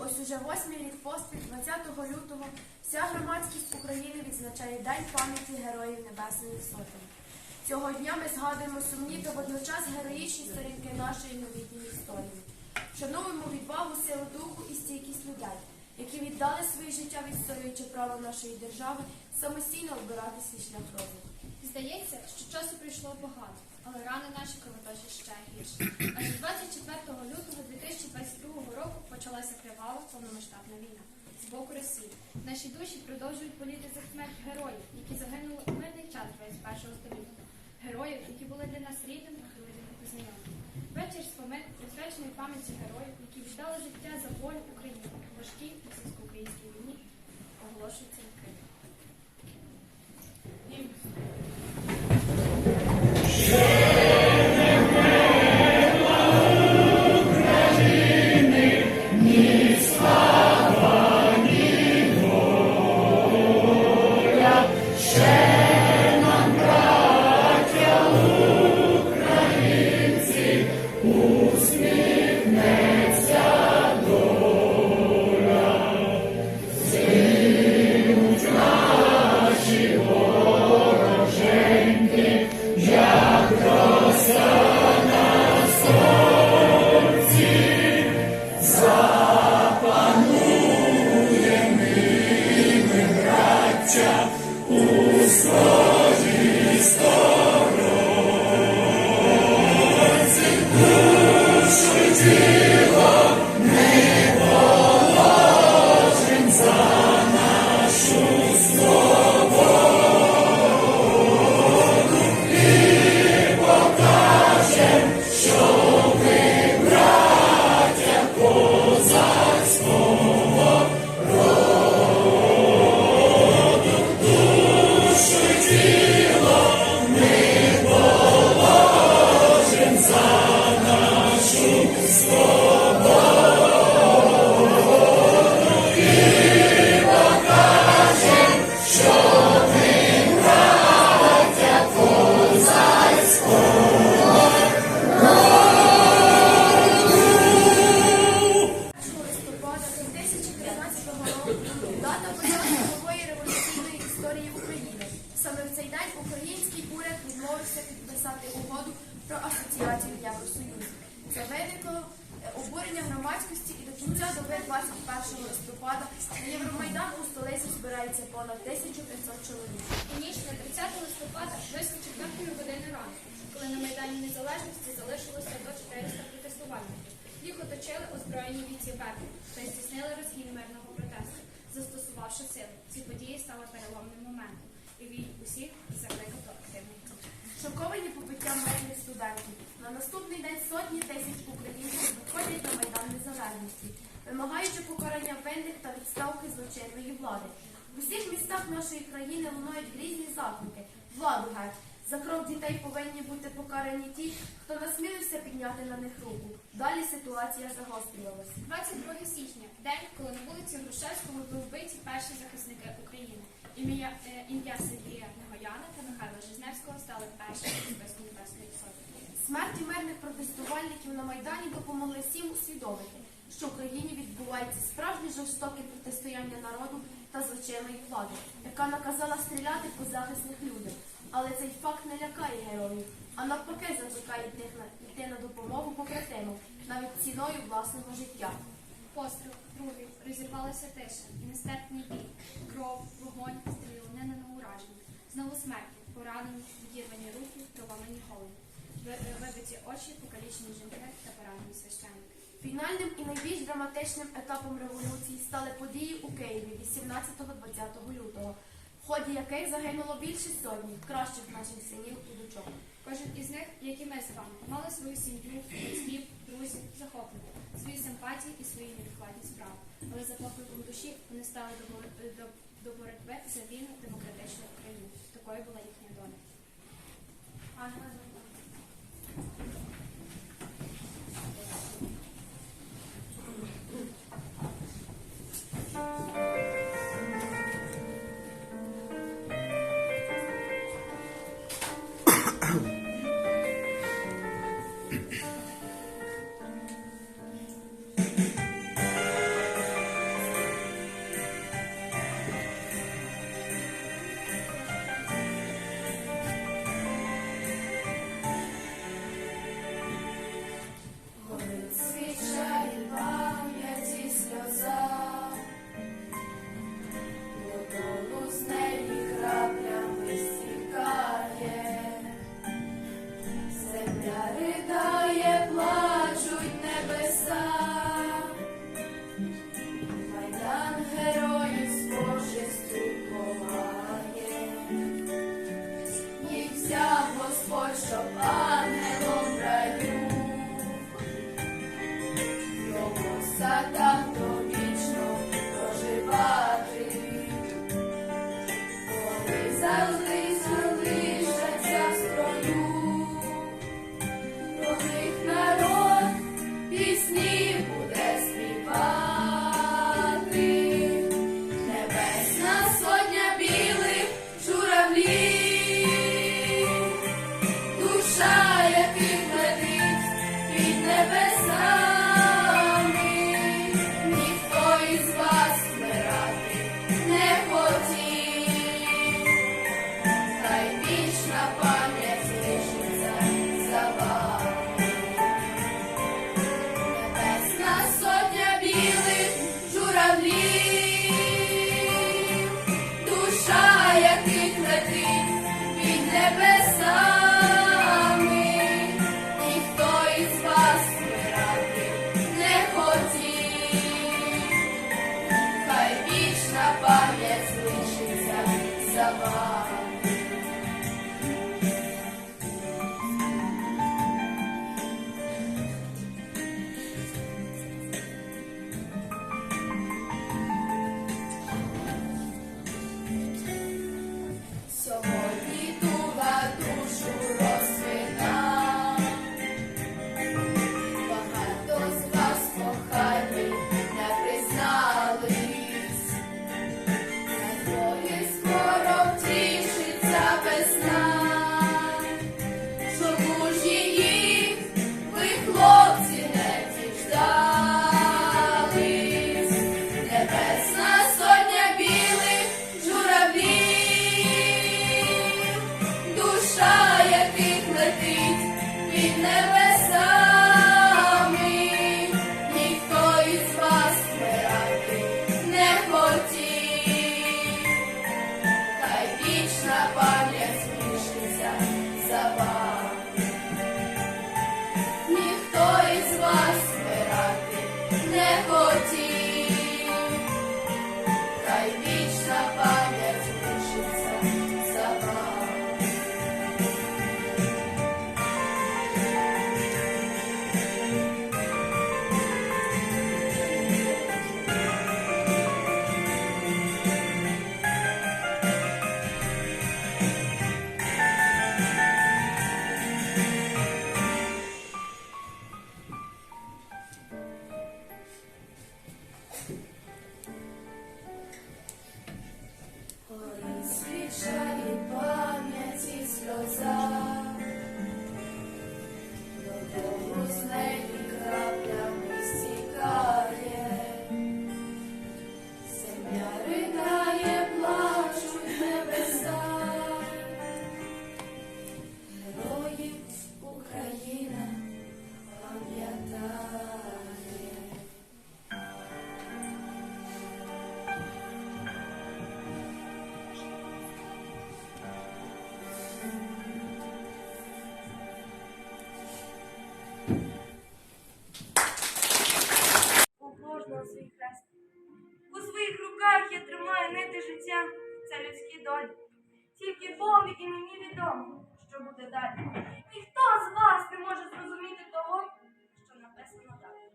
Ось уже восьмий рік поспіль, 20 лютого, вся громадськість України відзначає День пам'яті Героїв Небесної Сотні. Цього дня ми згадуємо сумні та водночас героїчні сторінки нашої новітньої історії. Шануємо відвагу, силу духу і стійкість людей, які віддали своє життя, відстоюючи право нашої держави самостійно обирати свій шлях розвитку. Здається, що часу пройшло багато, але рани наші кровоточать ще гірше. Аж 24 лютого 2022 року почалася кривава повномасштабна війна з боку Росії. Наші душі продовжують боліти за смерть героїв, які загинули у мирний час 21 століття. Героїв, які були для нас рідними, друзями та знайомими. Вечір спомин присвячений пам'яті героїв, які віддали життя за волю України у Побиттям мирних студентів. На наступний день сотні тисяч українців виходять на Майдан Незалежності, вимагаючи покарання винних та відставки злочинної влади. В усіх містах нашої країни лунають різні заклики. Владу геть. За кров дітей повинні бути покарані ті, хто насмілився підняти на них руку. Далі ситуація загострювалася. 22 січня, день, коли на вулиці Грушевського були вбиті перші захисники України. Ім'я е, ім'я Сергія Негояна та Михайла Жизневського стали першими у списку Небесної Сотні. Смерті мирних протестувальників на Майдані допомогли всім усвідомити, що в країні відбувається справжнє жорстоке протистояння народу та злочинної влади, яка наказала стріляти по захисних людях. Але цей факт не лякає героїв, а навпаки закликає на йти на допомогу побратимам, навіть ціною власного життя. Постріл, другий, розірвалася тиша, і нестерпний бій, кров, вогонь, стрілянина на ураження. Знову смерті, поранені, відірвані руки, провалені голови, вибиті очі, покалічені жінки та поранені священники. Фінальним і найбільш драматичним етапом революції стали події у Києві 18-20 лютого, в ході яких загинуло більше сотні кращих наших синів і дочок. Кожен із них, як і ми з вами, мали свою сім'ю, батьків, друзів, захоплення, свої симпатії і свої невідкладні справи. Але за покликом душі вони стали до, боротьби за вільну демократичну Україну. global e-handling Daré. Своїх руках я тримаю нити життя, це людські долі. Тільки Богові і мені відомо, що буде далі. Ніхто з вас не може зрозуміти того, що написано далі.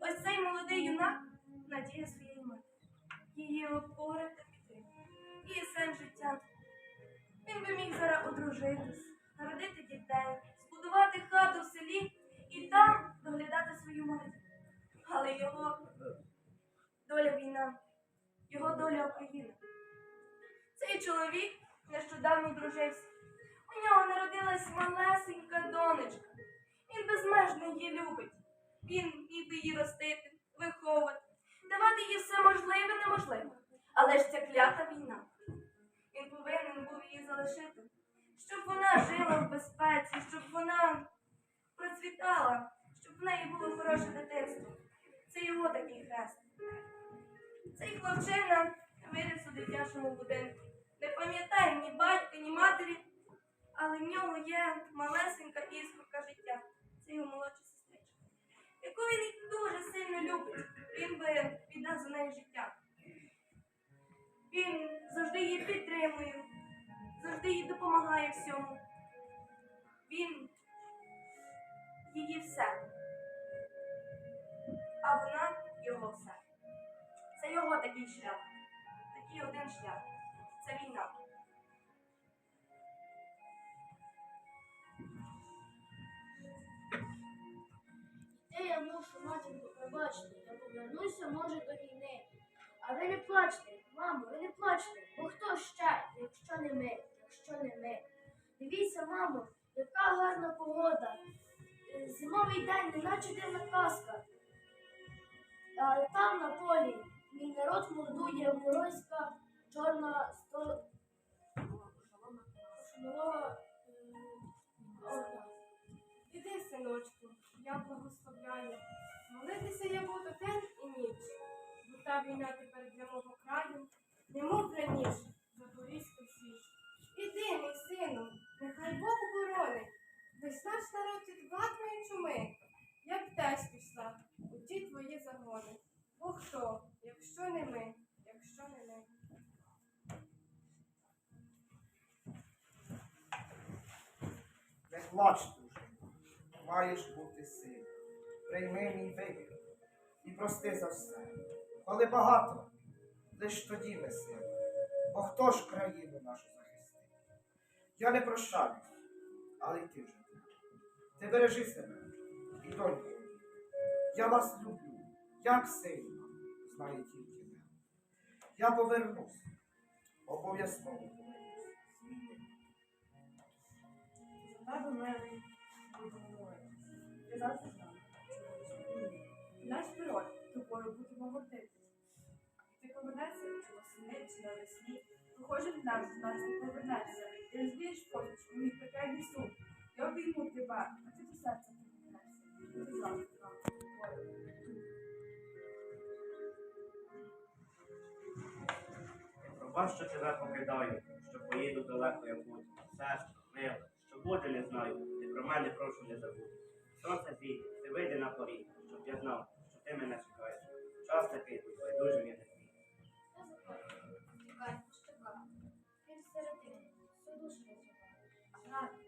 Ось цей молодий юнак надія своєї матері, її опора та підтримка, її сен життя. Він би міг зараз одружитись, народити дітей, збудувати хату в селі і там доглядати свою матір. Але його доля війна, його доля Україна. Цей чоловік нещодавно одружився. У нього народилась малесенька донечка. Він безмежно її любить. Він міг би її ростити, виховувати, давати їй все можливе неможливе. Але ж ця клята війна. Він повинен був її залишити, щоб вона жила в безпеці, щоб вона процвітала, щоб в неї було хороше дитинство. Це його такий хрест. Цей хлопчина виріс у дитячому будинку. Не пам'ятає ні батька, ні матері, але в нього є малесенька іскорка життя. Це його молодша сестричка, яку він дуже сильно любить. Він би віддав за неї життя. Він завжди її підтримує, завжди їй допомагає всьому. Він її все. А вона. Це його такий шлях. Такий один шлях. Це війна. Де я мушу матінку пробачити, я повернуся, може, до війни. А ви не плачте, мамо, ви не плачте, бо хто ще, якщо не ми, якщо не ми. Дивіться, мамо, яка гарна погода. Зимовий день, неначе дивна казка. Там на полі мій народ мордує морозька, чорна сто... шнурова е. Іди, синочку, я благословляю. Молитися я буду день і ніч. Бо та війна тепер для мого краю, немов раніше, Запорізька січ. Іди, мій сину, нехай Бог боронить. Весна ж народить два твої чуми. Я б теж пішла у ті твої загони. Бо хто, якщо не ми, якщо не ми. Плач, дружино. Маєш бути сильним. Прийми мій вибір і прости за все. Коли багато, лиш тоді ми сили. Бо хто ж країну нашу захистить? Я не прощаюсь, але й ти вже. Ти бережи себе і доньку. Я вас люблю, як сильно, знає тільки мене. Я повернусь, обов'язково За тебе ми будемо молитися. Завжди знав, що. Наш народ тобою будемо гордитися. Ти повернешся чи восени, чи навесні, кожен наш з нас не повернешся. Ти розбієш позичку, мій пекельний сум. Я обійму тебе, а ти до серця повернешся. Ти завжди знав, що тебе покидаю, що поїду далеко я буду. Сестро, мила, що не знаю, ти про мене прошу не забудь. Сонце світ, ти вийде на поріг, щоб я знав, що ти мене чекаєш. Час такий тут, байдуже я не зміг. Чекай, чекай. Він середини, всю душу розриває. Ради,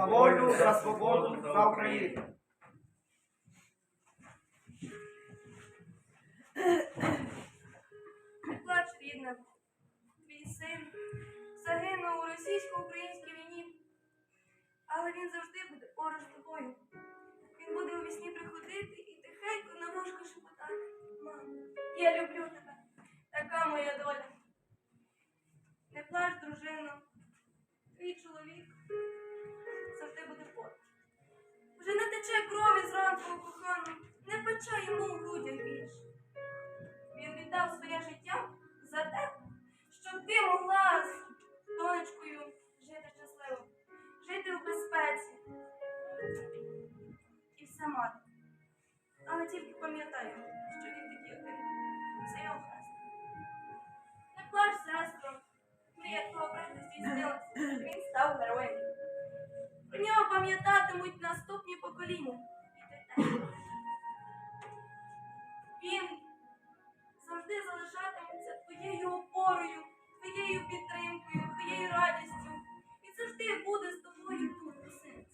За волю, за свободу, за Україну. Плач, рідна. Твій син загинув у російсько-українській війні. Але він завжди буде поруч тобою. Він буде у вісні приходити і тихенько на вушко шепотати. Мамо, я люблю тебе. Така моя доля. Не плач, дружино. Твій чоловік крові зранку не пече йому у грудях більше. Він віддав своє життя за те, щоб ти могла з донечкою жити щасливо, жити у безпеці. І все мати. Але тільки пам'ятай, що він такий один. Це його хрест. Не плач, сестро. Мрія твого брата здійснилася. Він став героєм. Про нього пам'ятатимуть наступні покоління. Він завжди залишатиметься твоєю опорою, твоєю підтримкою, твоєю радістю. І завжди буде з тобою тут, у серці.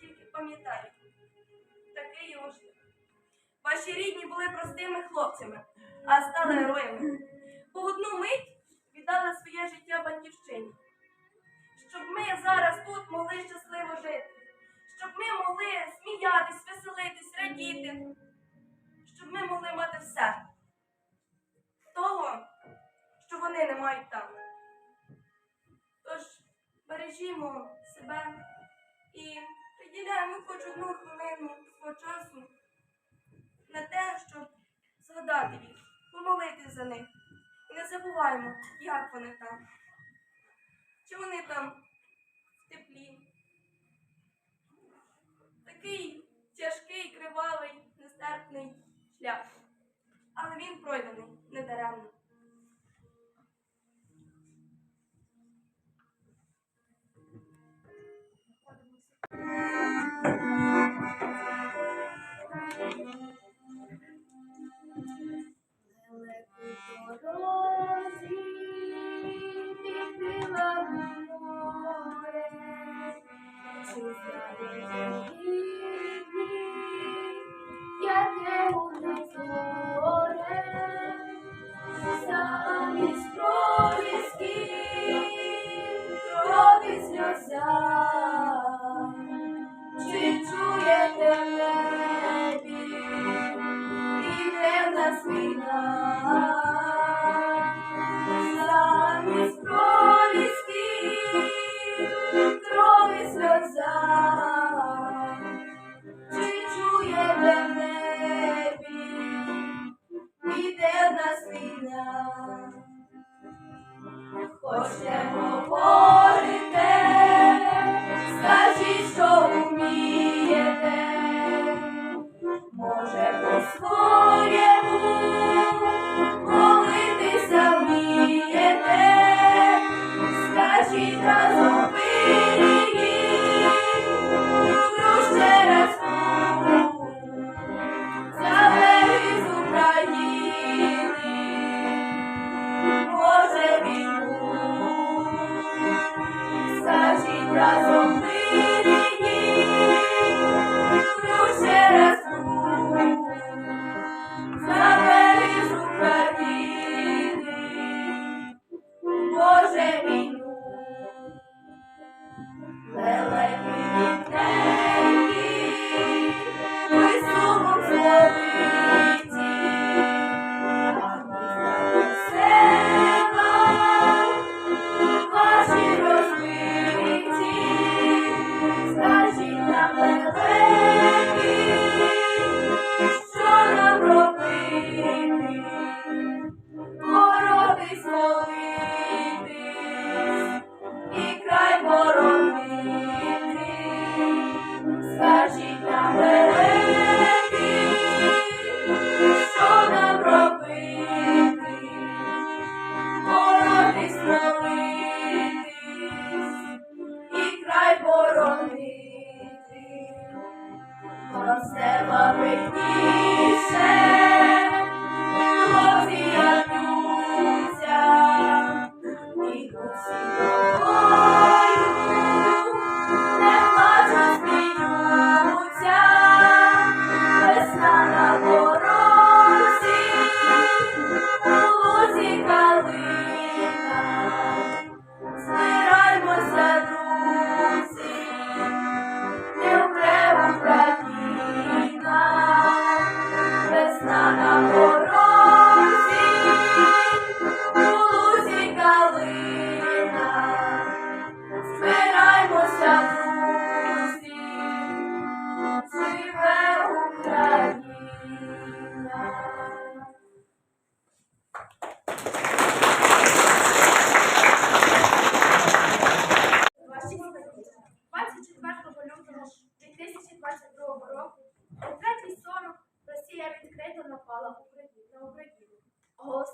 Тільки пам'ятай, такий його шлях. Ваші рідні були простими хлопцями, а стали героями. По одну мить віддали своє життя батьківщині. Щоб ми зараз тут могли щасливо жити, щоб ми могли сміятись, веселитись, радіти, щоб ми могли мати все того, що вони не мають там. Тож бережімо себе і приділяємо хоч одну хвилину свого часу на те, щоб згадати їх, помолитись за них. І не забуваємо, як вони там. Чи вони там в теплі. Такий тяжкий, кривавий, нестерпний шлях. Але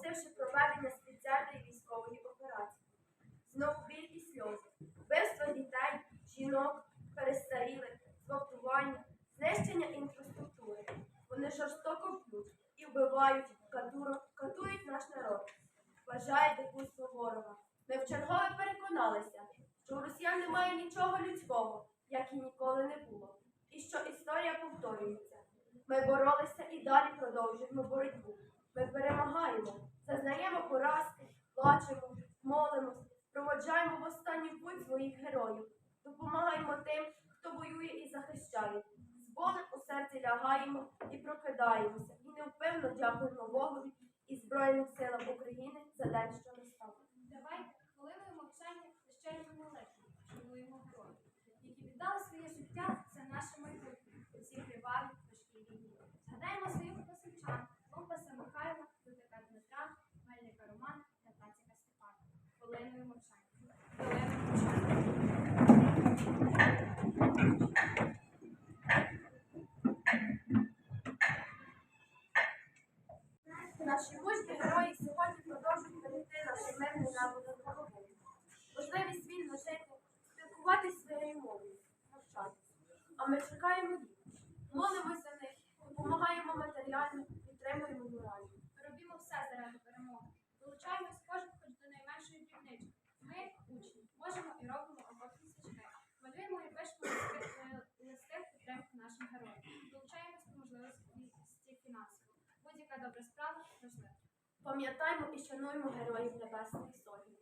оголосивши проведення спеціальної військової операції. Знову біль сльози, вбивство дітей, жінок, перестарілих, зґвалтування, знищення інфраструктури. Вони жорстоко б'ють і вбивають, катують наш народ, вважають дикунство ворога. Ми вчергове переконалися, що у росіян немає нічого людського, як і ніколи не було, і що історія повторюється. Ми боролися і далі продовжуємо боротьбу. Ми перемагаємо, зазнаємо поразки, плачемо, молимось, проводжаємо в останній путь своїх героїв, допомагаємо тим, хто воює і захищає. З болем у серці лягаємо і прокидаємося, і невпинно дякуємо Богові і Збройним силам України за день, Пам'ятаємо і шануємо героїв Небесної Сотні,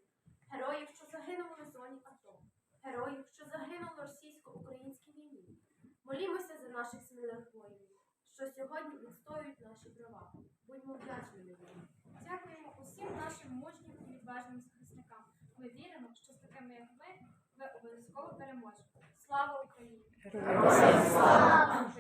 героїв, що загинули в зоні АТО, героїв, що загинули в російсько-українській війні. Молімося за наших смілих воїнів, що сьогодні відстоюють наші права. Будьмо вдячні їм. Дякуємо усім нашим мужнім і відважним захисникам. Ми віримо, що з такими як ми, ви обов'язково переможете. Слава Україні! Героям слава!